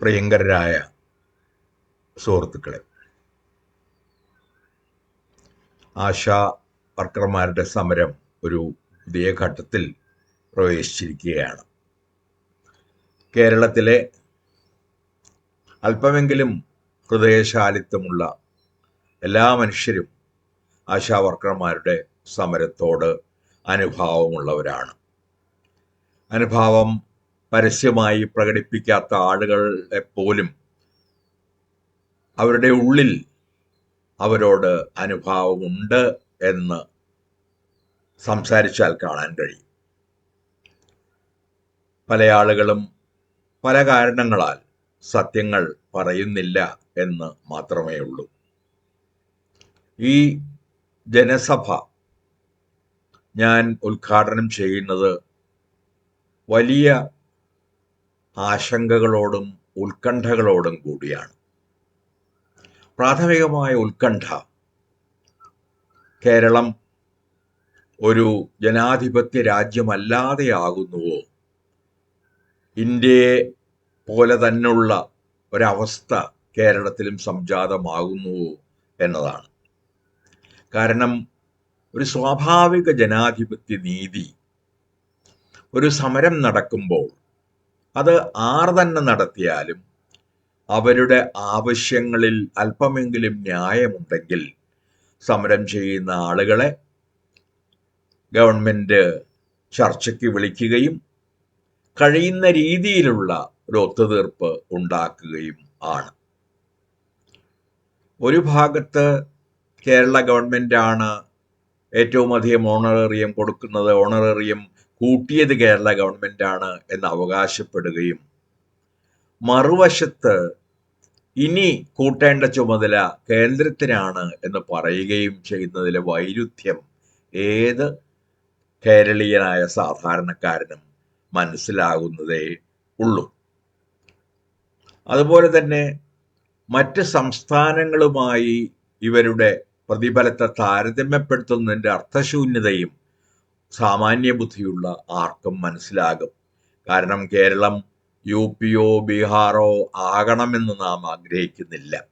പ്രിയങ്കരായ സുഹൃത്തുക്കളെ. ആശാ വർക്കർമാരുടെ സമരം ഒരു പുതിയ ഘട്ടത്തിൽ പ്രവേശിച്ചിരിക്കുകയാണ്. കേരളത്തിലെ അല്പമെങ്കിലും ഹൃദയശാലിത്വമുള്ള എല്ലാ മനുഷ്യരും ആശാ വർക്കർമാരുടെ സമരത്തോട് അനുഭാവമുള്ളവരാണ്. അനുഭാവം പരസ്യമായി പ്രകടിപ്പിക്കാത്ത ആളുകളെ പോലും അവരുടെ ഉള്ളിൽ അവരോട് അനുഭാവമുണ്ട് എന്ന് സംസാരിച്ചാൽ കാണാൻ കഴിയും. പല ആളുകളും പല കാരണങ്ങളാൽ സത്യങ്ങൾ പറയുന്നില്ല എന്ന് മാത്രമേ ഉള്ളൂ. ഈ ജനസഭ ഞാൻ ഉദ്ഘാടനം ചെയ്യുന്നത് വലിയ ആശങ്കകളോടും ഉത്കണ്ഠകളോടും കൂടിയാണ്. പ്രാഥമികമായ ഉത്കണ്ഠ കേരളം ഒരു ജനാധിപത്യ രാജ്യമല്ലാതെയാകുന്നുവോ? ഇന്ത്യയെ പോലെ തന്നെയുള്ള ഒരവസ്ഥ കേരളത്തിലും സംജാതമാകുന്നുവോ എന്നതാണ്. കാരണം ഒരു സ്വാഭാവിക ജനാധിപത്യ നീതി ഒരു സമരം നടക്കുമ്പോൾ അത് ആർ തന്നെ നടത്തിയാലും അവരുടെ ആവശ്യങ്ങളിൽ അല്പമെങ്കിലും ന്യായമുണ്ടെങ്കിൽ സമരം ചെയ്യുന്ന ആളുകളെ ഗവൺമെന്റ് ചർച്ചയ്ക്ക് വിളിക്കുകയും കഴിയുന്ന രീതിയിലുള്ള ഒരു ഒത്തുതീർപ്പ് ഉണ്ടാക്കുകയും ആണ്. ഒരു ഭാഗത്ത് കേരള ഗവൺമെന്റാണ് ഏറ്റവും അധികം ഓണറേറിയം കൊടുക്കുന്നത് ഓണറേറിയം കൂട്ടിയത് കേരള ഗവൺമെന്റാണ് എന്ന് അവകാശപ്പെടുകയും മറുവശത്ത് ഇനി കൂട്ടേണ്ട ചുമതല കേന്ദ്രത്തിനാണ് എന്ന് പറയുകയും ചെയ്യുന്നതിലെ വൈരുദ്ധ്യം ഏത് കേരളീയനായ സാധാരണക്കാരനും മനസ്സിലാകുന്നതേ ഉള്ളൂ. അതുപോലെ തന്നെ മറ്റ് സംസ്ഥാനങ്ങളുമായി ഇവരുടെ പ്രതിഫലത്തെ താരതമ്യപ്പെടുത്തുന്നതിന്റെ അർത്ഥശൂന്യതയും സാമാന്യ ബുദ്ധിയുള്ള ആർക്കും മനസ്സിലാകും. കാരണം കേരളം യു പിയോ ബീഹാറോ ആകണമെന്ന് നാം ആഗ്രഹിക്കുന്നില്ല.